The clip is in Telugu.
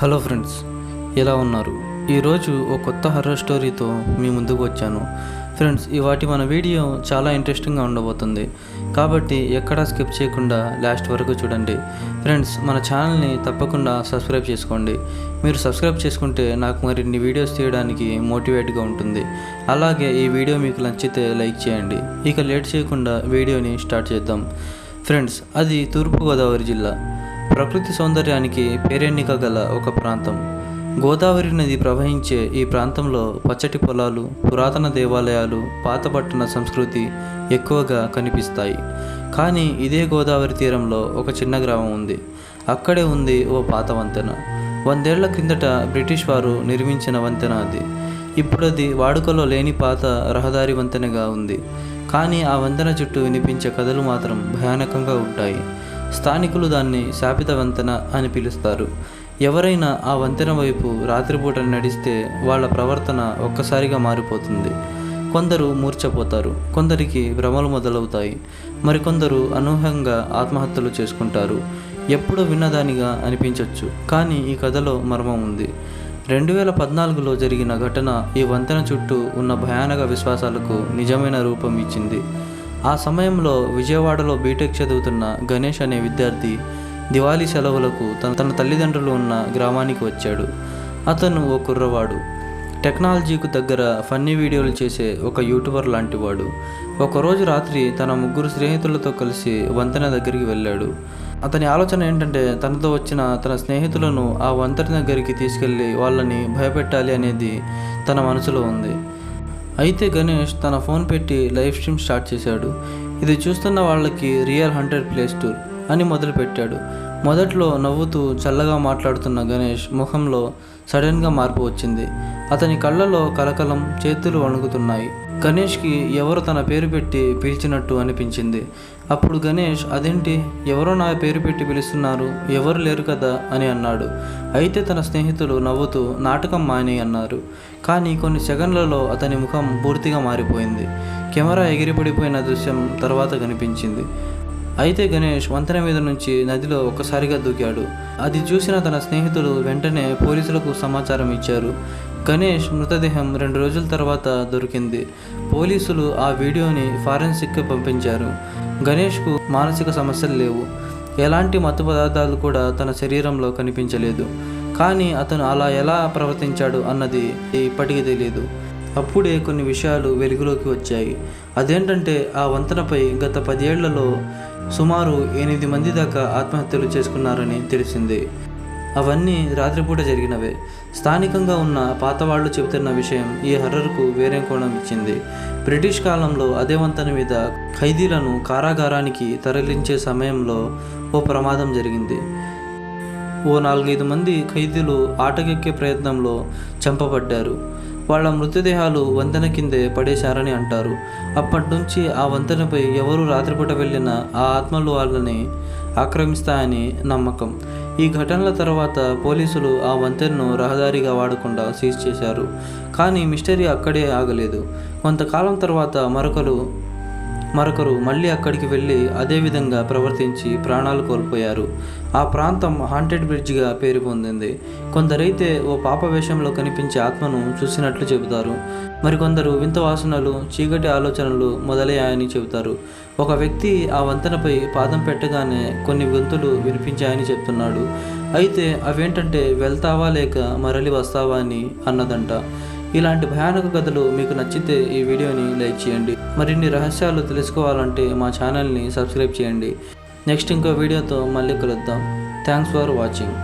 హలో ఫ్రెండ్స్ ఎలా ఉన్నారు? ఈరోజు ఒక కొత్త హర్రర్ స్టోరీతో మీ ముందుకు వచ్చాను. ఫ్రెండ్స్ ఈ వాటి మన వీడియో చాలా ఇంట్రెస్టింగ్గా ఉండబోతుంది. కాబట్టి ఎక్కడా స్కిప్ చేయకుండా లాస్ట్ వరకు చూడండి. ఫ్రెండ్స్ మన ఛానల్ని తప్పకుండా సబ్స్క్రైబ్ చేసుకోండి. మీరు సబ్స్క్రైబ్ చేసుకుంటే నాకు మరిన్ని వీడియోస్ తీయడానికి మోటివేట్గా ఉంటుంది. అలాగే ఈ వీడియో మీకు నచ్చితే లైక్ చేయండి. ఇక లేట్ చేయకుండా వీడియోని స్టార్ట్ చేద్దాం. ఫ్రెండ్స్ అది తూర్పుగోదావరి జిల్లా. ప్రకృతి సౌందర్యానికి పేరెన్నిక గల ఒక ప్రాంతం. గోదావరి నది ప్రవహించే ఈ ప్రాంతంలో పచ్చటి పొలాలు పురాతన దేవాలయాలు పాతపట్టణ సంస్కృతి ఎక్కువగా కనిపిస్తాయి. కానీ ఇదే గోదావరి తీరంలో ఒక చిన్న గ్రామం ఉంది. అక్కడే ఉంది ఓ పాత వంతెన. వందేళ్ళ క్రిందట బ్రిటిష్ వారు నిర్మించిన వంతెన అది. ఇప్పుడు అది వాడుకలో లేని పాత రహదారి వంతెనగా ఉంది. కానీ ఆ వంతెన చుట్టూ వినిపించే కథలు మాత్రం భయానకంగా ఉంటాయి. స్థానికులు దాన్ని శాపిత వంతెన అని పిలుస్తారు. ఎవరైనా ఆ వంతెన వైపు రాత్రిపూట నడిస్తే వాళ్ళ ప్రవర్తన ఒక్కసారిగా మారిపోతుంది. కొందరు మూర్ఛపోతారు కొందరికి భ్రమలు మొదలవుతాయి మరికొందరు అనూహ్యంగా ఆత్మహత్యలు చేసుకుంటారు. ఎప్పుడు విన్నదానిగా అనిపించవచ్చు కానీ ఈ కథలో మర్మం ఉంది. రెండు వేల పద్నాలుగులో జరిగిన ఘటన ఈ వంతెన చుట్టూ ఉన్న భయానక విశ్వాసాలకు నిజమైన రూపం ఇచ్చింది. ఆ సమయంలో విజయవాడలో బీటెక్ చదువుతున్న గణేష్ అనే విద్యార్థి దివాళీ సెలవులకు తన తన తల్లిదండ్రులు ఉన్న గ్రామానికి వచ్చాడు. అతను ఓ కుర్రవాడు. టెక్నాలజీకు దగ్గర ఫన్నీ వీడియోలు చేసే ఒక యూట్యూబర్ లాంటివాడు. ఒకరోజు రాత్రి తన ముగ్గురు స్నేహితులతో కలిసి వంతెన దగ్గరికి వెళ్ళాడు. అతని ఆలోచన ఏంటంటే తనతో వచ్చిన తన స్నేహితులను ఆ వంతెన దగ్గరికి తీసుకెళ్ళి వాళ్ళని భయపెట్టాలి అనేది తన మనసులో ఉంది. అయితే గణేష్ తన ఫోన్ పెట్టి లైవ్ స్ట్రీమ్ స్టార్ట్ చేశాడు. ఇది చూస్తున్న వాళ్ళకి రియల్ హండ్రెడ్ ప్లేస్ టూర్ అని మొదలుపెట్టాడు. మొదట్లో నవ్వుతూ చల్లగా మాట్లాడుతున్న గణేష్ ముఖంలో సడన్గా మార్పు వచ్చింది. అతని కళ్ళలో కలకలం చేతులు వణుకుతున్నాయి. గణేష్కి ఎవరు తన పేరు పెట్టి పిలిచినట్టు అనిపించింది. అప్పుడు గణేష్ అదేంటి? ఎవరో నా పేరు పెట్టి పిలుస్తున్నారు? ఎవరు లేరు కదా? అని అన్నాడు. అయితే తన స్నేహితులు నవ్వుతూ నాటకం మాని అన్నారు. కానీ కొన్ని సెకండ్లలో అతని ముఖం పూర్తిగా మారిపోయింది. కెమెరా ఎగిరిపడిపోయిన దృశ్యం తర్వాత కనిపించింది. అయితే గణేష్ వంతెన మీద నుంచి నదిలో ఒక్కసారిగా దూకాడు. అది చూసిన తన స్నేహితులు వెంటనే పోలీసులకు సమాచారం ఇచ్చారు. గణేష్ మృతదేహం రెండు రోజుల తర్వాత దొరికింది. పోలీసులు ఆ వీడియోని ఫారెన్సిక్కి పంపించారు. గణేష్కు మానసిక సమస్యలు లేవు. ఎలాంటి మత్తు పదార్థాలు కూడా తన శరీరంలో కనిపించలేదు. కానీ అతను అలా ఎలా ప్రవర్తించాడు అన్నది ఇప్పటికీ తెలియదు అప్పుడే కొన్ని విషయాలు వెలుగులోకి వచ్చాయి. అదేంటంటే ఆ వంతెనపై గత పదేళ్ళలో సుమారు ఎనిమిది మంది దాకా ఆత్మహత్యలు చేసుకున్నారని తెలిసింది. అవన్నీ రాత్రిపూట జరిగినవే. స్థానికంగా ఉన్న పాతవాళ్ళు చెబుతున్న విషయం ఈ హర్రర్కు వేరే కోణం ఇచ్చింది. బ్రిటిష్ కాలంలో అదే వంతెన మీద ఖైదీలను కారాగారానికి తరలించే సమయంలో ఓ ప్రమాదం జరిగింది. ఓ నాలుగైదు మంది ఖైదీలు ఆటకెక్కే ప్రయత్నంలో చంపబడ్డారు. వాళ్ళ మృతదేహాలు వంతెన కిందే పడేశారని అంటారు. అప్పటి నుంచి ఆ వంతెనపై ఎవరు రాత్రిపూట వెళ్ళినా ఆ ఆత్మలు వాళ్ళని ఆక్రమిస్తాయని నమ్మకం. ఈ ఘటనల తర్వాత పోలీసులు ఆ వంతెనను రహదారిగా వాడకుండా సీజ్ చేశారు. కానీ మిస్టరీ అక్కడే ఆగలేదు. కొంతకాలం తర్వాత మరొకరు మరొకరు మళ్ళీ అక్కడికి వెళ్ళి అదే విధంగా ప్రవర్తించి ప్రాణాలు కోల్పోయారు. ఆ ప్రాంతం హాంటెడ్ బ్రిడ్జ్గా పేరు పొందింది. కొందరైతే ఓ పాప వేషంలో కనిపించే ఆత్మను చూసినట్లు చెబుతారు. మరికొందరు వింత వాసనలు చీకటి ఆలోచనలు మొదలయ్యాయని చెబుతారు. ఒక వ్యక్తి ఆ వంతెనపై పాదం పెట్టగానే కొన్ని గొంతులు వినిపించాయని చెప్తున్నాడు. అయితే అవేంటంటే వెళ్తావా లేక మరలి వస్తావా అని అన్నదంట. ఇలాంటి భయానక కథలు మీకు నచ్చితే ఈ వీడియోని లైక్ చేయండి. మరిన్ని రహస్యాలు తెలుసుకోవాలంటే మా ఛానల్ని సబ్స్క్రైబ్ చేయండి. నెక్స్ట్ ఇంకో వీడియోతో మళ్ళీ కలుద్దాం. Thanks for watching.